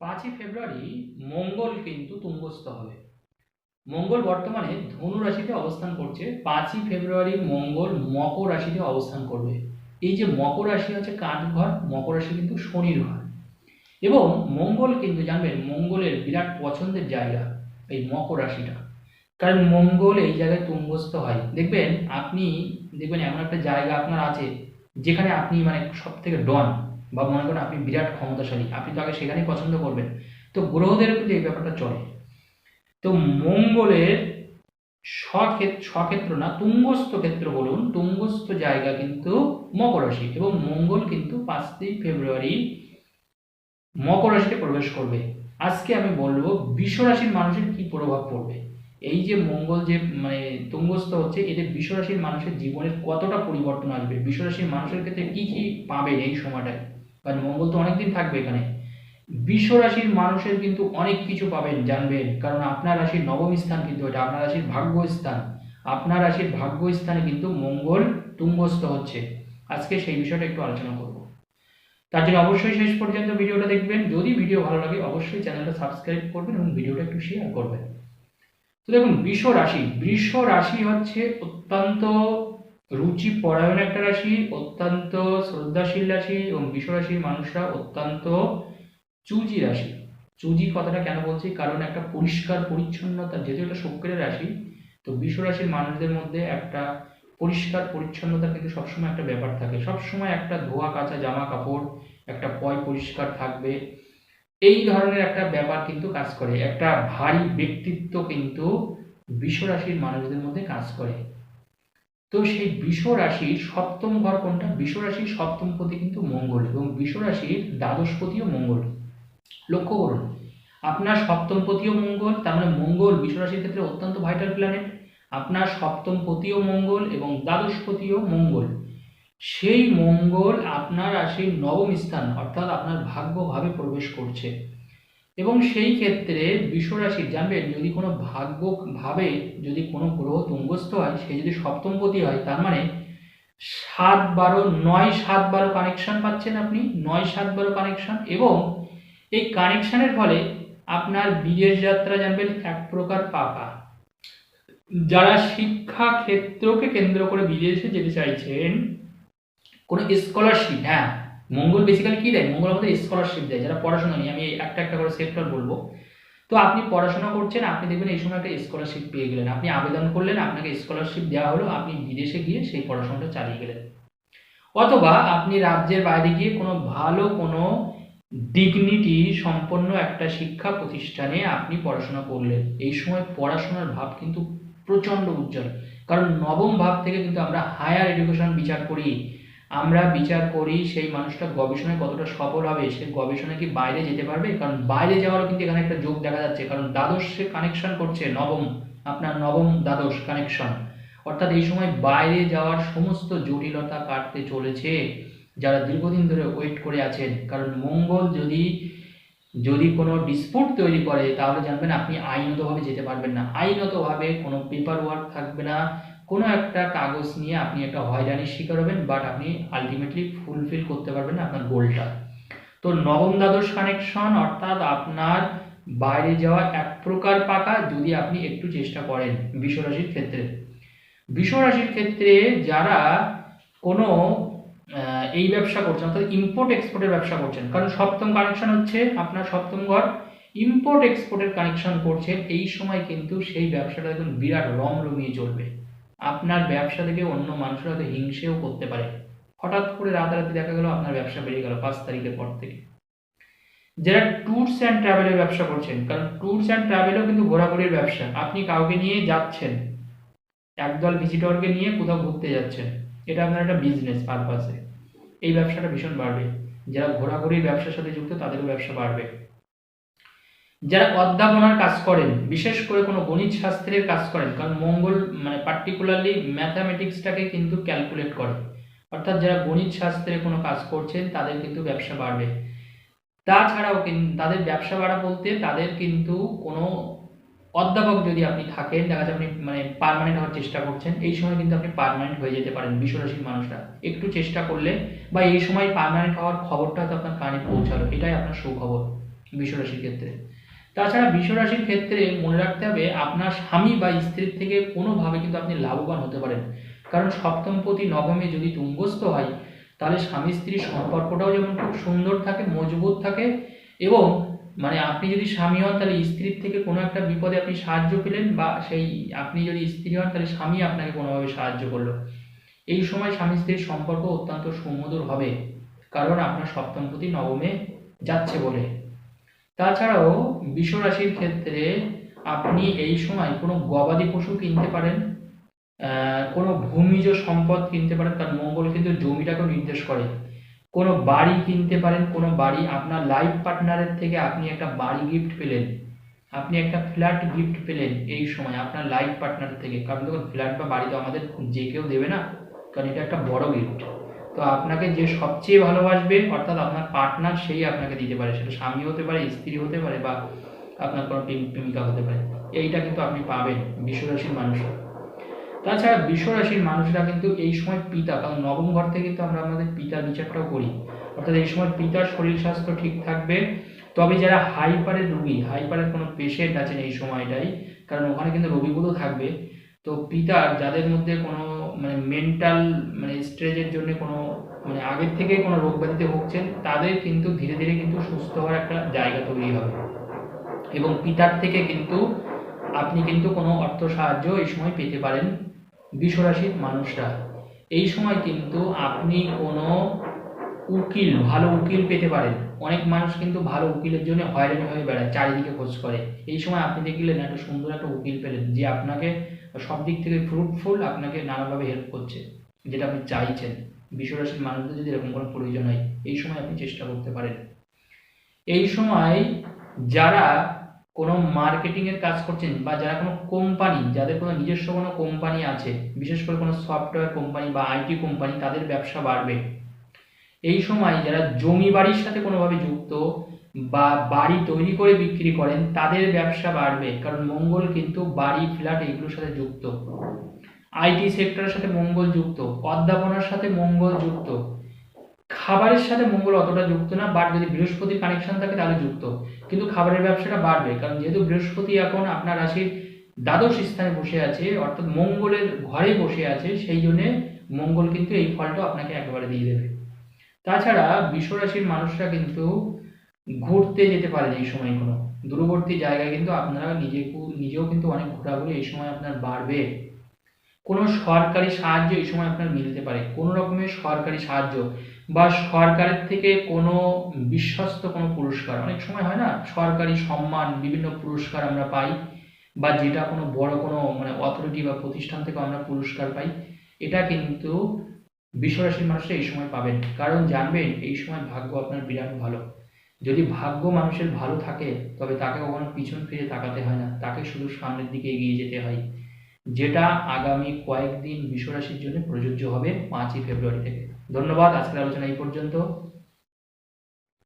পাঁচই ফেব্রুয়ারি মঙ্গল কিন্তু তুঙ্গস্থ হবে। মঙ্গল বর্তমানে ধনু রাশিতে অবস্থান করছে, পাঁচই ফেব্রুয়ারি মঙ্গল মকর রাশিতে অবস্থান করবে। এই যে মকর রাশি হচ্ছে কাঠ ঘর, মকর রাশি কিন্তু শনির ঘর। এবং মঙ্গল কিন্তু জানবেন মঙ্গলের বিরাট পছন্দের জায়গা এই মকর রাশিটা। কারণ মঙ্গল এই জায়গায় তুঙ্গস্থ হয়। দেখবেন আপনি, দেখবেন এমন একটা জায়গা আপনার আছে, যেখানে আপনি মানে সব থেকে ডন। বা মনে করেন আপনি বিরাট ক্ষমতাশালী, আপনি তো আগে সেখানেই পছন্দ করবেন। তো গ্রহদের কিন্তু এই ব্যাপারটা চলে। তো মঙ্গলের স্বক্ষেত্র না, তুঙ্গস্থ ক্ষেত্র বলুন, তুঙ্গস্থ জায়গা কিন্তু মকর রাশি এবং মঙ্গল কিন্তু পাঁচই ফেব্রুয়ারি মকর রাশিতে প্রবেশ করবে। আজকে আমি বলব, বিশ্ব রাশির মানুষের কি প্রভাব পড়বে? এই যে মঙ্গল যে মানে তুঙ্গস্থ হচ্ছে, এতে বিশ্ব রাশির মানুষের জীবনের কতটা পরিবর্তন আসবে? বিশ্ব রাশির মানুষের ক্ষেত্রে কি কি পাবে এই সময়টায়? কারণ মঙ্গল তো অনেকদিন থাকবে এখানে। বিশ্ব রাশির মানুষের কিন্তু অনেক কিছু পাবেন, জানবেন। কারণ আপনার রাশির নবম স্থান কিন্তু এটা, আপনার রাশির ভাগ্য স্থান। আপনার রাশির ভাগ্য স্থানে কিন্তু মঙ্গল তুঙ্গস্থ হচ্ছে। আজকে সেই বিষয়টা একটু আলোচনা করব। তার জন্য অবশ্যই শেষ পর্যন্ত ভিডিওটা দেখবেন। যদি ভিডিও ভালো লাগে, অবশ্যই চ্যানেলটা সাবস্ক্রাইব করবেন এবং ভিডিওটা একটু শেয়ার করবেন। তো দেখুন বৃষ রাশি। বৃষ রাশি হচ্ছে অত্যন্ত রুচি পরায়ণ একটা রাশি, অত্যন্ত শ্রদ্ধাশীল রাশি এবং বৃষ রাশির মানুষরা অত্যন্ত চুজি রাশি। চুজি কথাটা কেন বলছি? কারণ একটা পরিষ্কার পরিচ্ছন্নতা, যেহেতু এটা শুক্রের রাশি, তো বৃষ রাশির মানুষদের মধ্যে একটা পরিষ্কার পরিচ্ছন্নতা কিন্তু সবসময় একটা ব্যাপার থাকে। সবসময় একটা ধোয়া কাচা জামা কাপড়, একটা পয় পরিষ্কার থাকবে। এই ধরনের একটা ব্যাপার কিন্তু কাজ করে। একটা ভারী ব্যক্তিত্ব কিন্তু বৃষ রাশির মানুষদের মধ্যে কাজ করে। তো সেই বৃষ রাশির সপ্তম ঘর কোনটা? বৃষ রাশির সপ্তম পতি কিন্তু মঙ্গল এবং বৃষ রাশির দ্বাদশপতিও মঙ্গল। লক্ষ্য করুন, আপনার সপ্তম পতিও মঙ্গল, তার মানে মঙ্গল বৃষ রাশির ক্ষেত্রে অত্যন্ত ভাইটাল প্ল্যানেট আপনার সপ্তম পতিও মঙ্গল এবং দ্বাদশপতিও মঙ্গল। সেই মঙ্গল আপনার রাশির নবম স্থান, অর্থাৎ আপনার ভাগ্যভাবে প্রবেশ করছে। এবং সেই ক্ষেত্রে বিশ্বরাশির জানবেন যদি কোনো ভাগ্য ভাবে যদি কোনো গ্রহ তুঙ্গস্থ হয়, সে যদি সপ্তমপতি হয়, তার মানে সাত বারো, নয় সাত বারো কানেকশন পাচ্ছেন আপনি, নয় সাত বারো কানেকশন এবং এই কানেকশানের ফলে আপনার বিদেশ যাত্রা জানবেন এক প্রকার পাকা যারা শিক্ষা ক্ষেত্রকে কেন্দ্র করে বিদেশে যেতে চাইছেন, কোনো স্কলারশিপ হ্যাঁ মঙ্গল বেসিক্যালি কী দেয়? মঙ্গল আমাদের স্কলারশিপ দেয়, যারা পড়াশোনা নিয়ে। আমি একটা একটা করে সেক্টর বলব। তো আপনি পড়াশোনা করছেন, আপনি দেখবেন এই সময় একটা স্কলারশিপ পেয়ে গেলেন। আপনি আবেদন করলেন, আপনাকে স্কলারশিপ দেওয়া হলো, আপনি বিদেশে গিয়ে সেই পড়াশোনাটা চালিয়ে গেলেন। অথবা আপনি রাজ্যের বাইরে গিয়ে কোনো ভালো, কোনো ডিগনিটি সম্পন্ন একটা শিক্ষা প্রতিষ্ঠানে আপনি পড়াশোনা করলেন। এই সময় পড়াশোনার ভাব কিন্তু প্রচণ্ড উজ্জ্বল। কারণ নবম ভাব থেকে কিন্তু আমরা হায়ার এডুকেশন বিচার করি। আমরা বিচার করি সেই মানুষটা গবেষণায় কতটা সফল হবে, সে গবেষণায় কি বাইরে যেতে পারবে? কারণ বাইরে যাওয়ারও কিন্তু এখানে একটা যোগ দেখা যাচ্ছে। কারণ দ্বাদশ সে কানেকশন করছে, নবম, আপনার নবম দ্বাদশ কানেকশন অর্থাৎ এই সময় বাইরে যাওয়ার সমস্ত জটিলতা কাটতে চলেছে। যারা দীর্ঘদিন ধরে ওয়েট করে আছেন, কারণ মঙ্গল যদি যদি কোনো ডিসপুট তৈরি করে, তাহলে জানবেন আপনি আইনতভাবে যেতে পারবেন না। আইনতভাবে কোনো পেপার ওয়ার্ক থাকবে না। কোনো একটা কাগজ নিয়ে আপনি একটা হয়রানির শিকার হবেন বাট আপনি আলটিমেটলি ফুলফিল করতে পারবেন আপনার গোলটা তো নবম দ্বাদশ কানেকশন অর্থাৎ আপনার বাইরে যাওয়া এক প্রকার পাকা যদি আপনি একটু চেষ্টা করেন বিশ্বরাশির ক্ষেত্রে। বিশ্বরাশির ক্ষেত্রে যারা কোনো এই ব্যবসা করছেন, অর্থাৎ ইম্পোর্ট এক্সপোর্টের ব্যবসা করছেন, কারণ সপ্তম কানেকশন হচ্ছে আপনার সপ্তম ঘর ইম্পোর্ট এক্সপোর্টের কানেকশন করছেন, এই সময় কিন্তু সেই ব্যবসাটা দেখুন বিরাট রমরমিয়ে চলবে। আপনার ব্যবসা থেকে অন্য মানুষরা হয়তো হিংসেও করতে পারে। হঠাৎ করে রাতারাতি দেখা গেল আপনার ব্যবসা বেড়ে গেল পাঁচ তারিখের পর থেকে। যারা ট্যুরস অ্যান্ড ট্রাভেলের ব্যবসা করছেন, কারণ ট্যুরস অ্যান্ড ট্রাভেলও কিন্তু ঘোরাঘুরির ব্যবসা। আপনি কাউকে নিয়ে যাচ্ছেন, একদল ভিজিটরকে নিয়ে কোথাও ঘুরতে যাচ্ছেন, এটা আপনার একটা বিজনেস পারপাসে এই ব্যবসাটা ভীষণ বাড়বে। যারা ঘোরাঘুরির ব্যবসার সাথে যুক্ত, তাদেরও ব্যবসা বাড়বে। যারা অধ্যাপনার কাজ করেন, বিশেষ করে কোনো গণিত শাস্ত্রের কাজ করেন, কারণ মঙ্গল মানে পার্টিকুলারলি ম্যাথামেটিক্সটাকে কিন্তু ক্যালকুলেট করে। অর্থাৎ যারা গণিত শাস্ত্রে কোনো কাজ করছেন, তাদের কিন্তু ব্যবসা বাড়বে। তাছাড়াও তাদের ব্যবসা বাড়া বলতে তাদের কিন্তু কোনো অধ্যাপক যদি আপনি থাকেন, দেখা যাচ্ছে আপনি মানে পারমানেন্ট হওয়ার চেষ্টা করছেন, এই সময় কিন্তু আপনি পারমানেন্ট হয়ে যেতে পারেন বিশ্বরাশির মানুষরা। একটু চেষ্টা করলে বা এই সময় পারমানেন্ট হওয়ার খবরটা হয়তো আপনার কানে পৌঁছালো, এটাই আপনার সুখবর বিশ্বরাশির ক্ষেত্রে। তাছাড়া বিশ্বরাশির ক্ষেত্রে মনে রাখতে হবে, আপনার স্বামী বা স্ত্রীর থেকে কোনোভাবে কিন্তু আপনি লাভবান হতে পারেন। কারণ সপ্তমপতি নবমে যদি তুঙ্গস্থ হয়, তাহলে স্বামী স্ত্রীর সম্পর্কটাও যেমন খুব সুন্দর থাকে, মজবুত থাকে এবং মানে আপনি যদি স্বামী হন, তাহলে স্ত্রীর থেকে কোনো একটা বিপদে আপনি সাহায্য পেলেন বা সেই আপনি যদি স্ত্রী হন, তাহলে স্বামী আপনাকে কোনোভাবে সাহায্য করল। এই সময় স্বামী স্ত্রীর সম্পর্ক অত্যন্ত সুমধুর হবে, কারণ আপনার সপ্তমপতি নবমে যাচ্ছে বলে। তাছাড়াও বিশ্বরাশির ক্ষেত্রে আপনি এই সময় কোনো গবাদি পশু কিনতে পারেন কোনো ভূমিজ সম্পদ কিনতে পারেন, কারণ মঙ্গল কিন্তু জমিটাকেও নির্দেশ করে। কোনো বাড়ি কিনতে পারেন, কোনো বাড়ি আপনার লাইফ পার্টনারের থেকে আপনি একটা বাড়ি গিফট পেলেন, আপনি একটা ফ্ল্যাট গিফট পেলেন এই সময় আপনার লাইফ পার্টনার থেকে। কারণ দেখুন ফ্ল্যাট বা বাড়ি তো আমাদের যে কেউ দেবে না, কারণ এটা একটা বড় গিফট তো আপনাকে যে সবচেয়ে ভালোবাসবে অর্থাৎ আপনার পার্টনার সেই আপনাকে দিতে পারে। সেটা স্বামী হতে পারে, স্ত্রী হতে পারে বা আপনার কোনো প্রেম- প্রেমিকা হতে পারে। এইটা কিন্তু আপনি পাবেন বিশ্বরাশির মানুষরা। তাছাড়া বিশ্বরাশির মানুষরা কিন্তু এই সময় পিতা, কারণ নবম ঘর থেকে কিন্তু আমরা আমাদের পিতার বিচারটাও করি। অর্থাৎ এই সময় পিতার শরীর স্বাস্থ্য ঠিক থাকবে। তবে যারা হাইপারের রুগী হাইপারের কোনো পেশেন্ট আছেন এই সময়টাই, কারণ ওখানে কিন্তু রবিগুলো থাকবে। তো পিতার যাদের মধ্যে কোনো মানে মেন্টাল মানে স্ট্রেসের জন্য কোনো মানে আগের থেকে কোনো রোগ ব্যাধিতে ভুগছেন, তাদের কিন্তু ধীরে ধীরে কিন্তু সুস্থ হওয়ার একটা জায়গা তৈরি হবে। এবং পিতার থেকে কিন্তু আপনি কিন্তু কোনো অর্থ সাহায্য এই সময় পেতে পারেন বিশ্বরাশির মানুষরা। এই সময় কিন্তু আপনি কোনো উকিল, ভালো উকিল পেতে পারেন। অনেক মানুষ কিন্তু ভালো উকিলের জন্য হয়রানি হয়ে বেড়ায়, চারিদিকে খোঁজ করে। এই সময় আপনি দেখলেন একটা সুন্দর একটা উকিল পেলেন, যে আপনাকে সব দিক থেকে ফ্রুটফুল আপনাকে নানাভাবে হেল্প করছে। যেটা আপনি চাইছেন। বিশ্বরাশির মানুষদের যদি এরকম কোনো প্রয়োজন হয়, এই সময় আপনি চেষ্টা করতে পারেন। এই সময় যারা কোনো মার্কেটিংয়ের কাজ করছেন বা যারা কোনো কোম্পানি যাদের কোনো নিজস্ব কোনো কোম্পানি আছে, বিশেষ করে কোনো সফটওয়্যার কোম্পানি বা আইটি কোম্পানি তাদের ব্যবসা বাড়বে। এই সময় যারা জমি বাড়ির সাথে কোনোভাবে যুক্ত বা বাড়ি তৈরি করে বিক্রি করেন, তাদের ব্যবসা বাড়বে। কারণ মঙ্গল কিন্তু বাড়ি, ফ্ল্যাট এগুলোর সাথে যুক্ত। আইটি সেক্টরের সাথে মঙ্গল যুক্ত, অধ্যাপনার সাথে মঙ্গল যুক্ত। খাবারের সাথে মঙ্গল অতটা যুক্ত না বাট যদি বৃহস্পতির কানেকশন থাকে তাহলে যুক্ত। কিন্তু খাবারের ব্যবসাটা বাড়বে, কারণ যেহেতু বৃহস্পতি এখন আপনার রাশির দ্বাদশ স্থানে বসে আছে, অর্থাৎ মঙ্গলের ঘরে বসে আছে, সেই জন্যে মঙ্গল কিন্তু এই ফলটা আপনাকে একেবারে দিয়ে দেবে। তাছাড়া বিশ্বরাশির মানুষরা কিন্তু ঘুরতে যেতে পারেন এই সময় কোনো। দূরবর্তী জায়গায় কিন্তু আপনারা নিজে নিজেও কিন্তু অনেক ঘোরাঘুরি এই সময় আপনার বাড়বে। কোনো সরকারি সাহায্য এই সময় আপনার মিলতে পারে। কোনো রকমের সরকারি সাহায্য বা সরকারের থেকে কোনো বিশ্বস্ত কোনো পুরস্কার। অনেক সময় হয় না, সরকারি সম্মান, বিভিন্ন পুরস্কার আমরা পাই বা যেটা কোনো বড় কোনো মানে অথরিটি বা প্রতিষ্ঠান থেকে আমরা পুরস্কার পাই, এটা কিন্তু বিশ্বরাশির মানুষরা এই সময় পাবেন। কারণ জানবেন এই সময় ভাগ্য আপনার বিরাট ভালো। যদি ভাগ্য মানুষের ভালো থাকে, তবে তাকে কখনো পিছন ফিরে তাকাতে হয় না। তাকে শুধু সামনের দিকে এগিয়ে যেতে হয়। যেটা আগামী কয়েকদিন বিশ্বরাশির জন্য প্রযোজ্য হবে পাঁচই ফেব্রুয়ারি থেকে। ধন্যবাদ, আজকের আলোচনা এই পর্যন্ত।